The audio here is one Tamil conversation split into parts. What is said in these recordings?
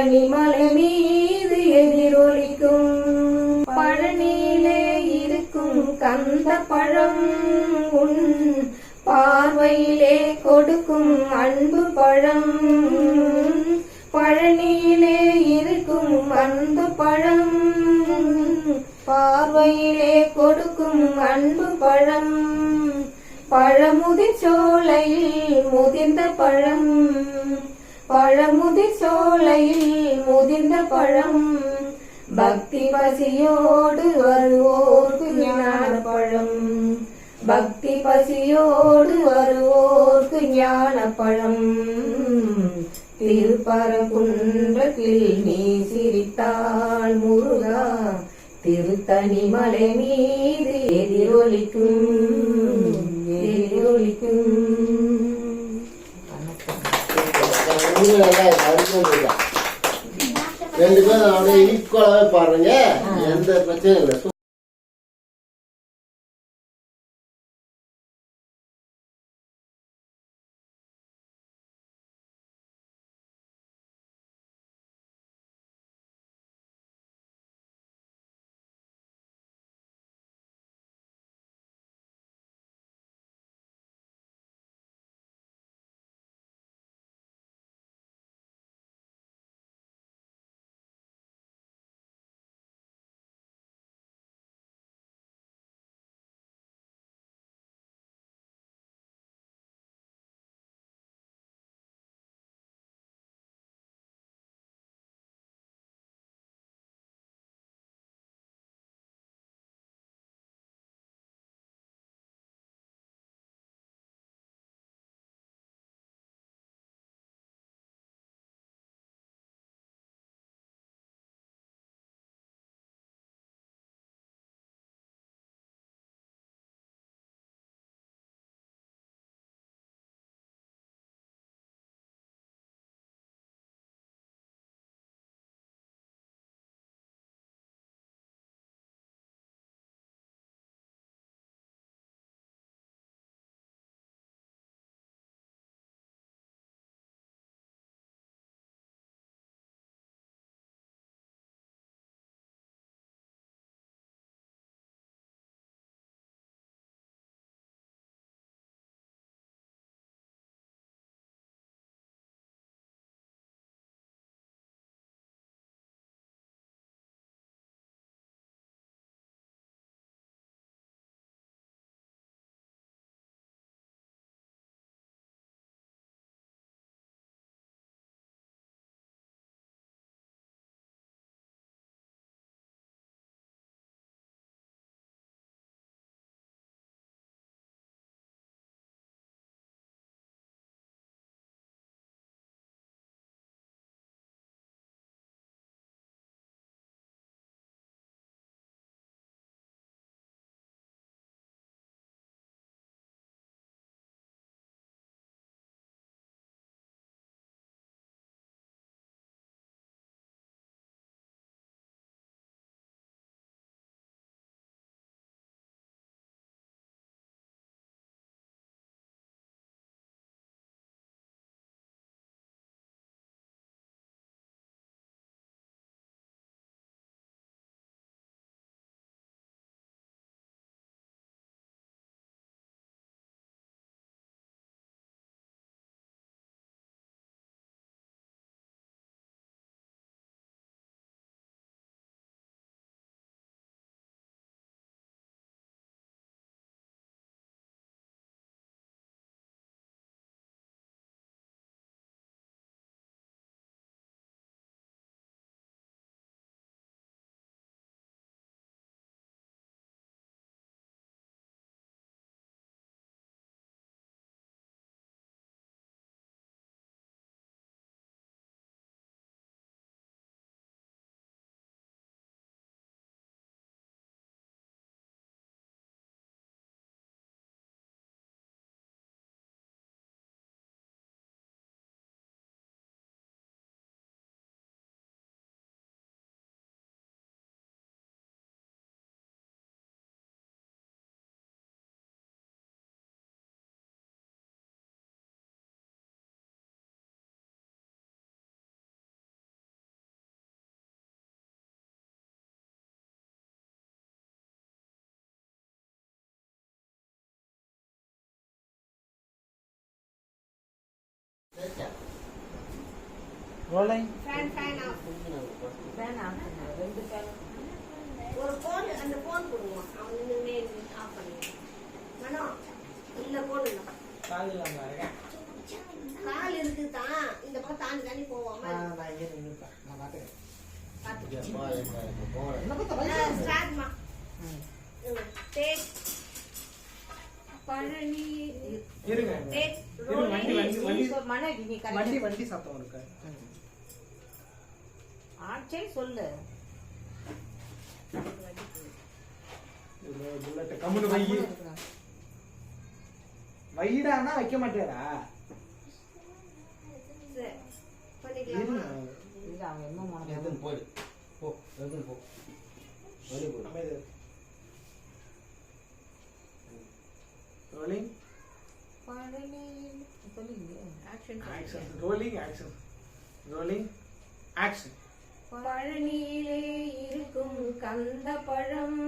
பழனிமலை மீது எதிரொலிக்கும். பழனியிலே இருக்கும் கந்த பழம் உன் பார்வையிலே கொடுக்கும் அன்பு பழம். பழனியிலே இருக்கும் அந்த பழம் பார்வையிலே கொடுக்கும் அன்பு பழம். பழமுதிர் சோலையில் முதிர்ந்த பழம். பழமுதிர் சோலையில் முதிர்ந்த பழம். பக்தி பசியோடு வருவோர்க்கு ஞான பழம். பக்தி பசியோடு வருவோர்க்கு ஞான பழம். திருப்பரங்குன்றத்தில் நீ சிரித்தாள் முருகா. திருத்தணி மலை மீது எதிரொலிக்கும் எதிரொலிக்கும். ரெண்டு பேரும் அப்படியே ஈக்குவலாவே பாருங்க. எந்த பிரச்சனையும் இல்லை. Rolling fan fan off fan off. ரெண்டு ஃபேன் ஒரு போன் அந்த போன் கொடுங்க. அவன் நின்று ஆஃப் பண்ணிடுவான் மனோ இல்ல போடணும் கால் இல்லாம இருக்கேன் கால் இருக்குதான் இந்த பக்கம் தாண்டி தாண்டி போவோம். நான் இங்கே நின்றுப்பேன் நான் மாட்டேன் எப்பா, எப்பா, எப்பா, போறேன். என்ன பார்த்தா ஸ்டார்ட்மா டேக் பழனி இருங்க. இருங்க, வண்டி வண்டி வண்டி. மனைவி நீ வண்டி கரெக்ட். வண்டி சத்தம் இருக்கு ஆட்சே சொல்லு. புல்லட் கம்முனு வை. வைடானா வைக்க மாட்டேடா. போயிடு. போ, போ. வெளிய போயிடு. Rolling rolling action rolling action பழனியிலே இருக்கும் கந்த பழம்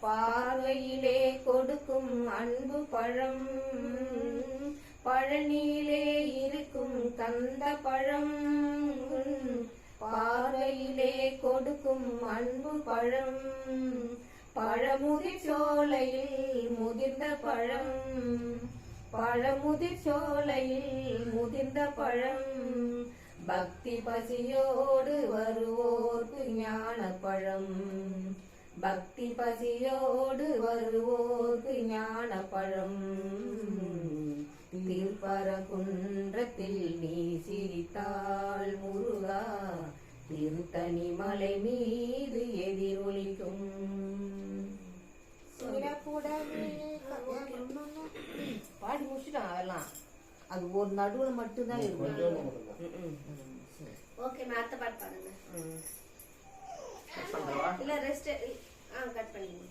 பார்வையிலே கொடுக்கும் அன்பு பழம். பழனியிலே இருக்கும் கந்த பழம் பார்வையிலே கொடுக்கும் அன்பு பழம். பழமுதிர் சோலையில் முதிர்ந்த பழம். பழமுதிர் சோலையில் முதிர்ந்த பழம். பக்தி பசியோடு வருவோர்க்கு ஞான பழம் பக்தி பசியோடு வருவோர்க்கு ஞான பழம் திருப்பரகுன்றத்தில் நீ சிரித்தாள் முருகா. திருத்தணி மலை மீது எதிரொலிக்கும் பாடி முடிச்சுட்டான் அதெல்லாம் அது ஒரு நடுவுல மட்டும்தான் இருக்கும். ஓகே அடுத்த பாட்டு. பண்றவா இல்ல ரெஸ்ட் ஆ கட் பண்ணிடுங்க.